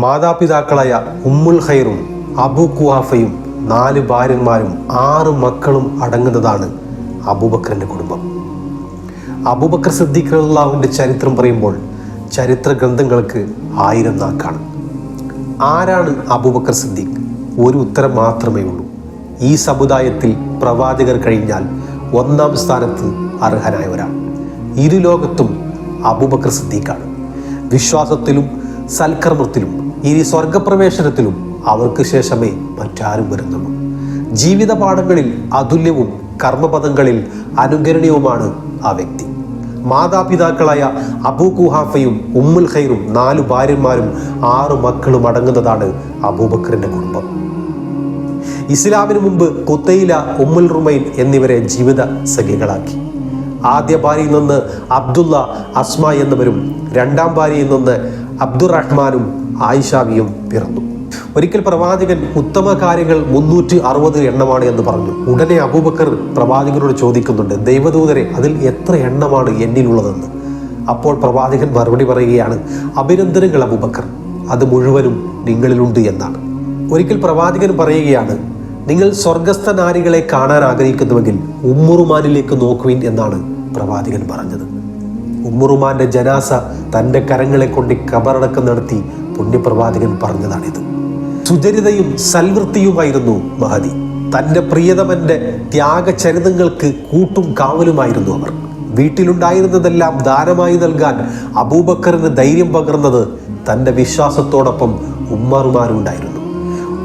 മാതാപിതാക്കളായ ഉമ്മുൽ ഖൈറും അബു കുഹാഫയും നാല് ഭാര്യന്മാരും ആറ് മക്കളും അടങ്ങുന്നതാണ് അബൂബക്കറിന്റെ കുടുംബം. അബൂബക്കർ സിദ്ദീഖ് ചരിത്രം പറയുമ്പോൾ ചരിത്ര ഗ്രന്ഥങ്ങൾക്ക് ആയിരം നാക്കാണ്. ആരാണ് അബൂബക്കർ സിദ്ദീഖ്? ഒരു ഉത്തരം മാത്രമേ ഉള്ളൂ. ഈ സമുദായത്തിൽ പ്രവാചകർ കഴിഞ്ഞാൽ ഒന്നാം സ്ഥാനത്ത് അർഹനായ ഒരാൾ ഇരു ലോകത്തും അബൂബക്കർ സിദ്ദീഖാണ്. വിശ്വാസത്തിലും സൽക്കർമ്മത്തിലും ഇനി സ്വർഗപ്രവേശനത്തിലും അവർക്ക് ശേഷമേ മറ്റാരും വരുന്നുള്ളൂ. ജീവിത പാഠങ്ങളിൽ അതുല്യവും കർമ്മപദങ്ങളിൽ അനുകരണീയവുമാണ് ആ വ്യക്തി. മാതാപിതാക്കളായ അബൂ കുഹാഫയും ഉമ്മുൽ ഖൈറും നാലു ഭാര്യന്മാരും ആറു മക്കളും അടങ്ങുന്നതാണ് അബൂബക്കറിന്റെ കുടുംബം. ഇസ്ലാമിന് മുമ്പ് കുത്തയില ഉമ്മുൽ റുമൈൻ എന്നിവരെ ജീവിത സഖികളാക്കി ആദ്യ ഭാര്യയിൽ നിന്ന് അബ്ദുള്ള അസ്മ എന്നിവരും രണ്ടാം ഭാര്യയിൽ നിന്ന് അബ്ദുറഹ്മാനും ആയിഷാവിയും പിറന്നു. ഒരിക്കൽ പ്രവാചകൻ ഉത്തമ കാര്യങ്ങൾ മുന്നൂറ്റി അറുപത് എണ്ണമാണ് എന്ന് പറഞ്ഞു. ഉടനെ അബൂബക്കർ പ്രവാചകനോട് ചോദിക്കുന്നുണ്ട് ദൈവദൂതരെ അതിൽ എത്ര എണ്ണമാണ് എന്നിലുള്ളതെന്ന്? അപ്പോൾ പ്രവാചകൻ മറുപടി പറയുകയാണ് അഭിനന്ദനങ്ങൾ അബൂബക്കർ അത് മുഴുവനും നിങ്ങളിലുണ്ട് എന്നാണ്. ഒരിക്കൽ പ്രവാചകൻ പറയുകയാണ് നിങ്ങൾ സ്വർഗസ്ഥ നാരികളെ കാണാൻ ആഗ്രഹിക്കുന്നുവെങ്കിൽ ഉമ്മുറുമാനിലേക്ക് നോക്കുവിൻ എന്നാണ്. പ്രവാചകൻ പറഞ്ഞത്. ഉമ്മുറുമാന്റെ ജനാസ തന്റെ കരങ്ങളെ കൊണ്ട് കബറടക്കം നടത്തി പുണ്യപ്രവാചകൻ പറഞ്ഞതാണിത്. സുചരിതയും സൽവൃത്തിയുമായിരുന്നു മഹതി തന്റെ പ്രിയതമന്റെ ത്യാഗചരിതങ്ങൾക്ക് കൂട്ടും കാവലുമായിരുന്നു അവർ. വീട്ടിലുണ്ടായിരുന്നതെല്ലാം ദാനമായി നൽകാൻ അബൂബക്കറിന് ധൈര്യം പകർന്നത് തന്റെ വിശ്വാസത്തോടൊപ്പം ഉമ്മറുമാരുണ്ടായിരുന്നു.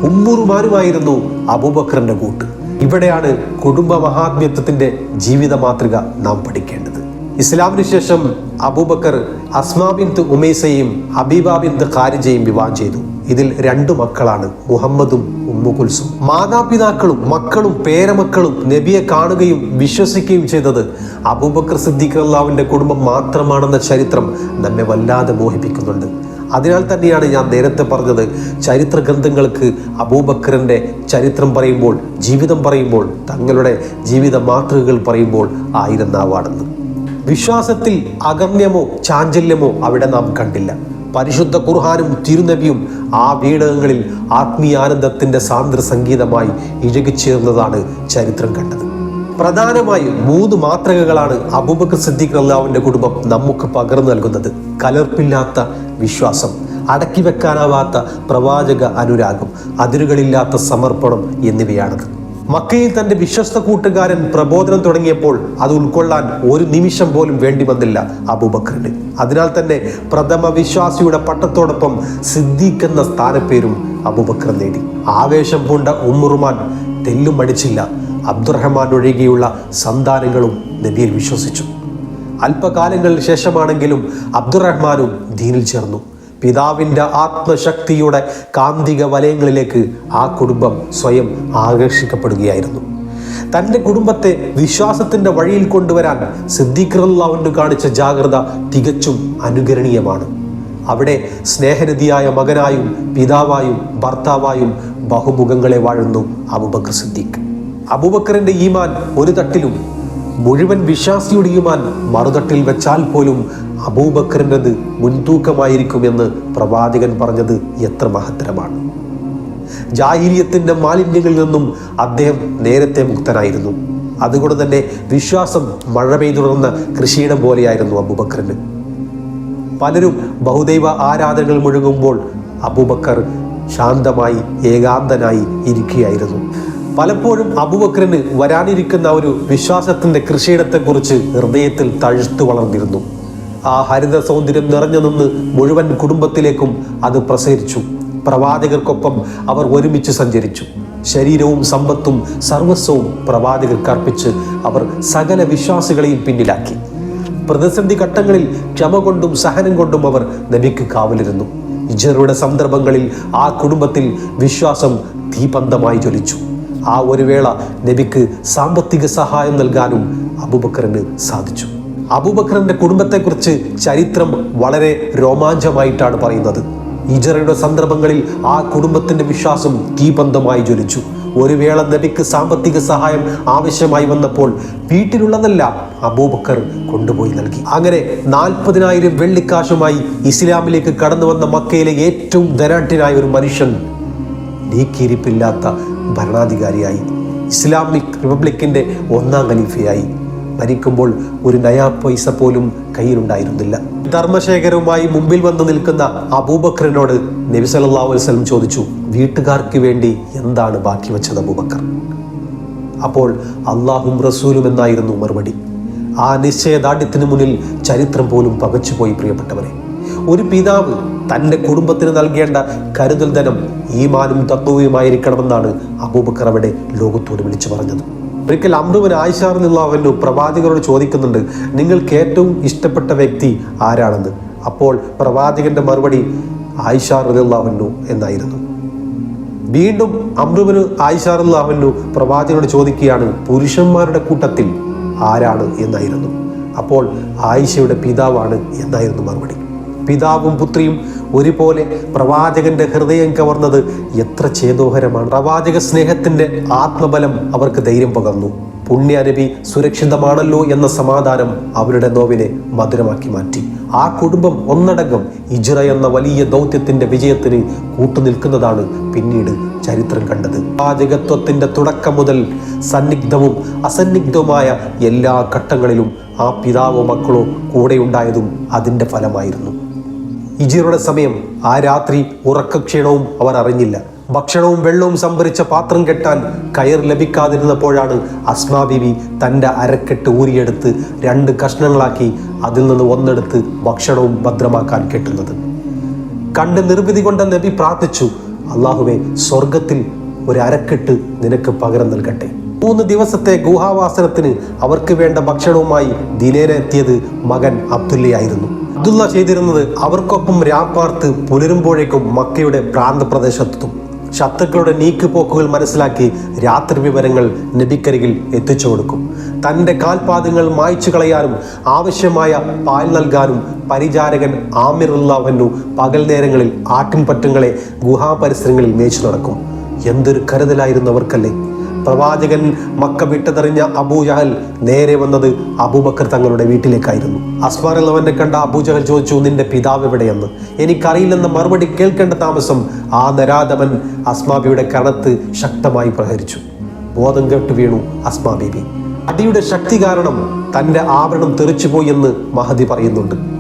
ഉമ്മുറുമാരുമായിരുന്നു അബൂബക്കറിന്റെ കൂട്ട്. ഇവിടെയാണ് കുടുംബ മഹാത്മ്യത്വത്തിന്റെ ജീവിത മാതൃക നാം പഠിക്കേണ്ടത്. ഇസ്ലാമിന് ശേഷം അബൂബക്കർ അസ്മാ ബിന്ത് ഉമൈസയും ഹബീബ ബിന്ത് ഖാരിജയും വിവാഹം ചെയ്തു. ഇതിൽ രണ്ടു മക്കളാണ് മുഹമ്മദും ഉമ്മു കുൽസും. മാതാപിതാക്കളും മക്കളും പേരമക്കളും നബിയെ കാണുകയും വിശ്വസിക്കുകയും ചെയ്തത് അബൂബക്കർ സിദ്ദീഖ് അള്ളാവിന്റെ കുടുംബം മാത്രമാണെന്ന ചരിത്രം നമ്മെ വല്ലാതെ മോഹിപ്പിക്കുന്നുണ്ട്. അതിനാൽ തന്നെയാണ് ഞാൻ നേരത്തെ പറഞ്ഞത് ചരിത്ര ഗ്രന്ഥങ്ങൾക്ക് അബൂബക്കറിന്റെ ചരിത്രം പറയുമ്പോൾ ജീവിതം പറയുമ്പോൾ തങ്ങളുടെ ജീവിത മാതൃകകൾ പറയുമ്പോൾ ആയിരം നാവാണെന്ന് വിശ്വാസത്തിൽ അഗമ്യമോ ചാഞ്ചല്യമോ അവിടെ നാം കണ്ടില്ല. പരിശുദ്ധ ഖുർഹാനും തിരുനബിയും ആ വീടകങ്ങളിൽ ആത്മീയാനന്ദത്തിന്റെ സാന്ദ്ര സംഗീതമായി ഇഴകിച്ചേർന്നതാണ് ചരിത്രം കണ്ടത്. പ്രധാനമായും മൂന്ന് മാതൃകകളാണ് അബൂബക്കർ സിദ്ദീഖ് അള്ളാവിന്റെ കുടുംബം നമുക്ക് പകർന്നു നൽകുന്നത്. കലർപ്പില്ലാത്ത വിശ്വാസം അടക്കി വെക്കാനാവാത്ത പ്രവാചക അനുരാഗം അതിരുകളില്ലാത്ത സമർപ്പണം എന്നിവയാണത് മക്കയിൽ തന്റെ വിശ്വസ്ത കൂട്ടുകാരൻ പ്രബോധനം തുടങ്ങിയപ്പോൾ അത് ഉൾക്കൊള്ളാൻ ഒരു നിമിഷം പോലും വേണ്ടി വന്നില്ല അബൂബക്കറിന്. അതിനാൽ തന്നെ പ്രഥമ വിശ്വാസിയുടെ പട്ടത്തോടൊപ്പം സിദ്ദീഖ് എന്ന സ്ഥാനപ്പേരും അബൂബക്കർ നേടി. ആവേശം പൂണ്ട ഉമ്മുറുമാൻ തെല്ലും മടിച്ചില്ല അബ്ദുറഹ്മാൻ ഒഴികെയുള്ള സന്താനങ്ങളും നബിയിൽ വിശ്വസിച്ചു. അല്പകാലങ്ങൾക്ക് ശേഷമാണെങ്കിലും അബ്ദുറഹ്മാനും ദീനിൽ ചേർന്നു. പിതാവിന്റെ ആത്മശക്തിയുടെ കാന്തിക വലയങ്ങളിലേക്ക് ആ കുടുംബം സ്വയം ആകർഷിക്കപ്പെടുകയായിരുന്നു. തന്റെ കുടുംബത്തെ വിശ്വാസത്തിന്റെ വഴിയിൽ കൊണ്ടുവരാൻ സിദ്ദീഖ്റല്ലാവിന് കാണിച്ച ജാഗ്രത തികച്ചും അനുകരണീയമാണ്. അവിടെ സ്നേഹനിധിയായ മകനായും പിതാവായും ഭർത്താവായും ബഹുമുഖങ്ങളെ വാഴുന്നു അബുബക്കർ സിദ്ദീഖ്. അബൂബക്കറിന്റെ ഈമാൻ ഒരു തട്ടിലും മുഴുവൻ വിശ്വാസിയുടെ ഈമാൻ മറുതട്ടിൽ വെച്ചാൽ പോലും അബൂബക്കറിന്റെത് മുൻതൂക്കമായിരിക്കുമെന്ന് പ്രവാചകൻ പറഞ്ഞത് എത്ര മഹത്തരമാണ്. ജാഹിരിയത്തിന്റെ മാലിന്യങ്ങളിൽ നിന്നും അദ്ദേഹം നേരത്തെ മുക്തനായിരുന്നു. അതുകൊണ്ട് തന്നെ വിശ്വാസം മഴ പെയ്തുടർന്ന കൃഷിയിടം പോലെയായിരുന്നു അബൂബക്കറിന്. പലരും ബഹുദൈവ ആരാധനകൾ മുഴുകുമ്പോൾ അബൂബക്കർ ശാന്തമായി ഏകാന്തനായി ഇരിക്കുകയായിരുന്നു. പലപ്പോഴും അബുബക്രന് വരാനിരിക്കുന്ന ഒരു വിശ്വാസത്തിന്റെ കൃഷിയിടത്തെക്കുറിച്ച് ഹൃദയത്തിൽ തഴുത്തു വളർന്നിരുന്നു. ആ ഹരിത സൗന്ദര്യം നിറഞ്ഞു നിന്ന് മുഴുവൻ കുടുംബത്തിലേക്കും അത് പ്രസരിച്ചു. പ്രവാചകർക്കൊപ്പം അവർ ഒരുമിച്ച് സഞ്ചരിച്ചു. ശരീരവും സമ്പത്തും സർവസ്വവും പ്രവാചകർക്ക് അർപ്പിച്ച് അവർ സകല വിശ്വാസികളെയും പിന്നിലാക്കി. പ്രതിസന്ധി ഘട്ടങ്ങളിൽ ക്ഷമ കൊണ്ടും സഹനം കൊണ്ടും അവർ നബിക്ക് കാവലിരുന്നു. ഇജറുടെ സന്ദർഭങ്ങളിൽ ആ കുടുംബത്തിൽ വിശ്വാസം തീപന്തമായി ജ്വലിച്ചു. ആ ഒരു വേള നബിക്ക് സാമ്പത്തിക സഹായം നൽകാനും അബൂബക്കറിന് സാധിച്ചു. അബൂബക്കറിന്റെ കുടുംബത്തെക്കുറിച്ച് ചരിത്രം വളരെ രോമാഞ്ചമായിട്ടാണ് പറയുന്നത്. ഈജറയുടെ സന്ദർഭങ്ങളിൽ ആ കുടുംബത്തിന്റെ വിശ്വാസം തീപന്തമായി ജ്വലിച്ചു. ഒരു വേള നബിക്ക് സാമ്പത്തിക സഹായം ആവശ്യമായി വന്നപ്പോൾ വീട്ടിലുള്ളതല്ല അബൂബക്കർ കൊണ്ടുപോയി നൽകി. അങ്ങനെ നാൽപ്പതിനായിരം വെള്ളിക്കാശുമായി ഇസ്ലാമിലേക്ക് കടന്നു വന്ന മക്കയിലെ ഏറ്റവും ധനാഢ്യനായ ഒരു മനുഷ്യൻ നീക്കിയിരിപ്പില്ലാത്ത ഭരണാധികാരിയായി. ഇസ്ലാമിക് റിപ്പബ്ലിക്കിന്റെ ഒന്നാം ഖലീഫയായി മരിക്കുമ്പോൾ ഒരു നയാ പൈസ പോലും കയ്യിലുണ്ടായിരുന്നില്ല. ധർമ്മശേഖരവുമായി മുമ്പിൽ വന്ന് നിൽക്കുന്ന അബൂബക്കറിനോട് നബി സല്ലല്ലാഹു അലൈഹി വസല്ലം ചോദിച്ചു വീട്ടുകാർക്ക് വേണ്ടി എന്താണ് ബാക്കി വെച്ചത് അബൂബക്കർ? അപ്പോൾ അള്ളാഹും റസൂലും എന്നായിരുന്നു മറുപടി. ആ നിശ്ചയദാർഢ്യത്തിന് മുന്നിൽ ചരിത്രം പോലും പകച്ചുപോയി പ്രിയപ്പെട്ടവരെ. ഒരു പിതാവ് തന്റെ കുടുംബത്തിന് നൽകേണ്ട കരുതൽ ധനം ഈമാനും തത്വവുമായിരിക്കണമെന്നാണ് അബൂബക്കർ അവിടെ ലോകത്തോട് വിളിച്ചു പറഞ്ഞത്. ഒരിക്കൽ അമ്രുവൻ ആയിഷാറിലുള്ളവനു പ്രവാചകരോട് ചോദിക്കുന്നുണ്ട് നിങ്ങൾക്ക് ഏറ്റവും ഇഷ്ടപ്പെട്ട വ്യക്തി ആരാണെന്ന്? അപ്പോൾ പ്രവാചകന്റെ മറുപടി ആയിഷാറിലുള്ളവനു എന്നായിരുന്നു. വീണ്ടും അമ്രുവിന് ആയിഷാറുല്ലാഹുവിനു പ്രവാചകനോട് ചോദിക്കുകയാണ് പുരുഷന്മാരുടെ കൂട്ടത്തിൽ ആരാണ്? എന്നായിരുന്നു. അപ്പോൾ ആയിഷയുടെ പിതാവാണ് എന്നായിരുന്നു മറുപടി. പിതാവും പുത്രിയും ഒരുപോലെ പ്രവാചകന്റെ ഹൃദയം കവർന്നത് എത്ര ചേതോഹരമാണ്. പ്രവാചക സ്നേഹത്തിന്റെ ആത്മബലം അവർക്ക് ധൈര്യം പകർന്നു. പുണ്യനബി സുരക്ഷിതമാണല്ലോ എന്ന സമാധാനം അവരുടെ നോവിനെ മധുരമാക്കി മാറ്റി. ആ കുടുംബം ഒന്നടങ്കം ഇജ്ര എന്ന വലിയ ദൗത്യത്തിന്റെ വിജയത്തിന് കൂട്ടുനിൽക്കുന്നതാണ് പിന്നീട് ചരിത്രം കണ്ടത്. പ്രവാചകത്വത്തിന്റെ തുടക്കം മുതൽ സന്നിഗ്ധവും അസന്നിഗ്ധവുമായ എല്ലാ ഘട്ടങ്ങളിലും ആ പിതാവോ മക്കളോ കൂടെയുണ്ടായതും അതിന്റെ ഫലമായിരുന്നു. ഇജിറുടെ സമയം ആ രാത്രി ഉറക്കക്ഷീണവും അവർ അറിഞ്ഞില്ല. ഭക്ഷണവും വെള്ളവും സംഭരിച്ച പാത്രം കെട്ടാൻ കയർ ലഭിക്കാതിരുന്നപ്പോഴാണ് അസ്മാ ബിബി തന്റെ അരക്കെട്ട് ഊരിയെടുത്ത് രണ്ട് കഷ്ണങ്ങളാക്കി അതിൽ നിന്ന് ഒന്നെടുത്ത് ഭക്ഷണവും ഭദ്രമാക്കാൻ കെട്ടുന്നത്. കണ്ട് നിർവിധി കൊണ്ട നബി പ്രാർത്ഥിച്ചു അള്ളാഹുവെ സ്വർഗത്തിൽ ഒരു അരക്കെട്ട് നിനക്ക് പകരം നൽകട്ടെ. മൂന്ന് ദിവസത്തെ ഗുഹാവാസനത്തിന് അവർക്ക് വേണ്ട ഭക്ഷണവുമായി ദിനേനെത്തിയത് മകൻ അബ്ദുല്ലയായിരുന്നു അബ്ദുള്ള ചെയ്തിരുന്നത് അവർക്കൊപ്പം രാപ്പാർത്ത് പുലരുമ്പോഴേക്കും മക്കയുടെ പ്രാന്തപ്രദേശത്തെത്തും. ശത്രുക്കളുടെ നീക്കുപോക്കുകൾ മനസ്സിലാക്കി രാത്രി വിവരങ്ങൾ നബിക്കരികിൽ എത്തിച്ചു കൊടുക്കും. തന്റെ കാൽപാദങ്ങൾ മായ്ച്ചു കളയാനും ആവശ്യമായ പാൽ നൽകാനും പരിചാരകൻ ആമിറുല്ലാവന്നു പകൽ നേരങ്ങളിൽ ആട്ടിൻപറ്റങ്ങളെ ഗുഹാപരിസരങ്ങളിൽ മേച്ചു നടക്കും. എന്തൊരു കരുതലായിരുന്നു അവർക്കല്ലേ? പ്രവാചകൻ മക്ക വിട്ടതെറിഞ്ഞ അബൂജഹൽ നേരെ വന്നത് അബൂബക്കർ തങ്ങളുടെ വീട്ടിലേക്കായിരുന്നു. അസ്മാർ അവനെ കണ്ട അബൂജഹൽ ചോദിച്ചു നിന്റെ പിതാവ് എവിടെയെന്ന്? എനിക്കറിയില്ലെന്ന മറുപടി കേൾക്കേണ്ട താമസം ആ നരാധമൻ അസ്മാബിയുടെ കണത്ത് ശക്തമായി പ്രഹരിച്ചു. ബോധം കേട്ട് വീണു അസ്മാ ബീബി അടിയുടെ ശക്തി കാരണം തന്റെ ആവരണം തെറിച്ചുപോയി എന്ന് മഹദി പറയുന്നുണ്ട്.